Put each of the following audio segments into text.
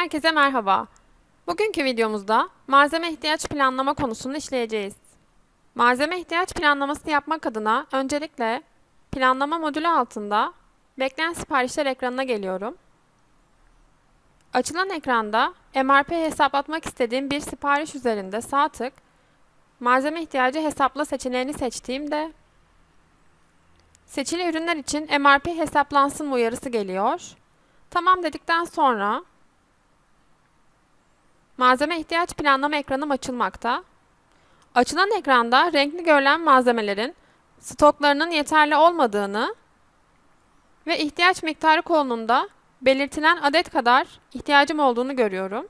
Herkese merhaba. Bugünkü videomuzda malzeme ihtiyaç planlama konusunu işleyeceğiz. Malzeme ihtiyaç planlaması yapmak adına öncelikle planlama modülü altında bekleyen siparişler ekranına geliyorum. Açılan ekranda MRP hesaplatmak istediğim bir sipariş üzerinde sağ tık malzeme ihtiyacı hesapla seçeneğini seçtiğimde seçili ürünler için MRP hesaplansın uyarısı geliyor. Tamam dedikten sonra Malzeme ihtiyaç planlama ekranım açılmakta. Açılan ekranda renkli görülen malzemelerin stoklarının yeterli olmadığını ve ihtiyaç miktarı kolonunda belirtilen adet kadar ihtiyacım olduğunu görüyorum.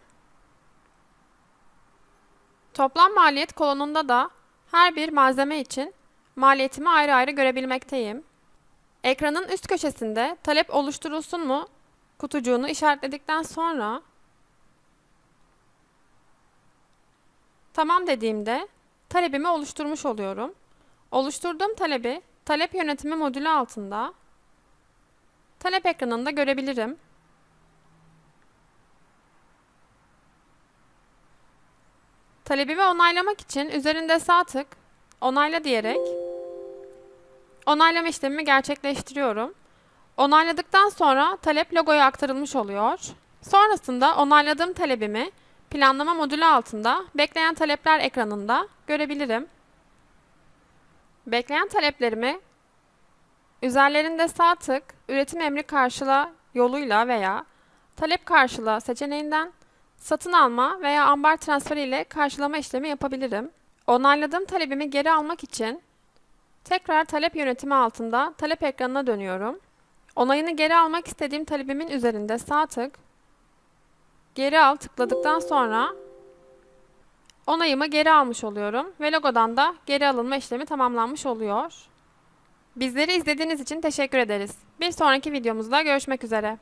Toplam maliyet kolonunda da her bir malzeme için maliyetimi ayrı ayrı görebilmekteyim. Ekranın üst köşesinde talep oluşturulsun mu kutucuğunu işaretledikten sonra Tamam dediğimde talebimi oluşturmuş oluyorum. Oluşturduğum talebi talep yönetimi modülü altında talep ekranında görebilirim. Talebimi onaylamak için üzerinde sağ tık onayla diyerek onaylama işlemimi gerçekleştiriyorum. Onayladıktan sonra talep logoya aktarılmış oluyor. Sonrasında onayladığım talebimi planlama modülü altında bekleyen talepler ekranında görebilirim. Bekleyen taleplerimi üzerlerinde sağ tık üretim emri karşıla yoluyla veya talep karşıla seçeneğinden satın alma veya ambar transferi ile karşılama işlemi yapabilirim. Onayladığım talebimi geri almak için tekrar talep yönetimi altında talep ekranına dönüyorum. Onayını geri almak istediğim talebimin üzerinde sağ tık Geri al tıkladıktan sonra onayımı geri almış oluyorum ve logodan da geri alınma işlemi tamamlanmış oluyor. Bizleri izlediğiniz için teşekkür ederiz. Bir sonraki videomuzda görüşmek üzere.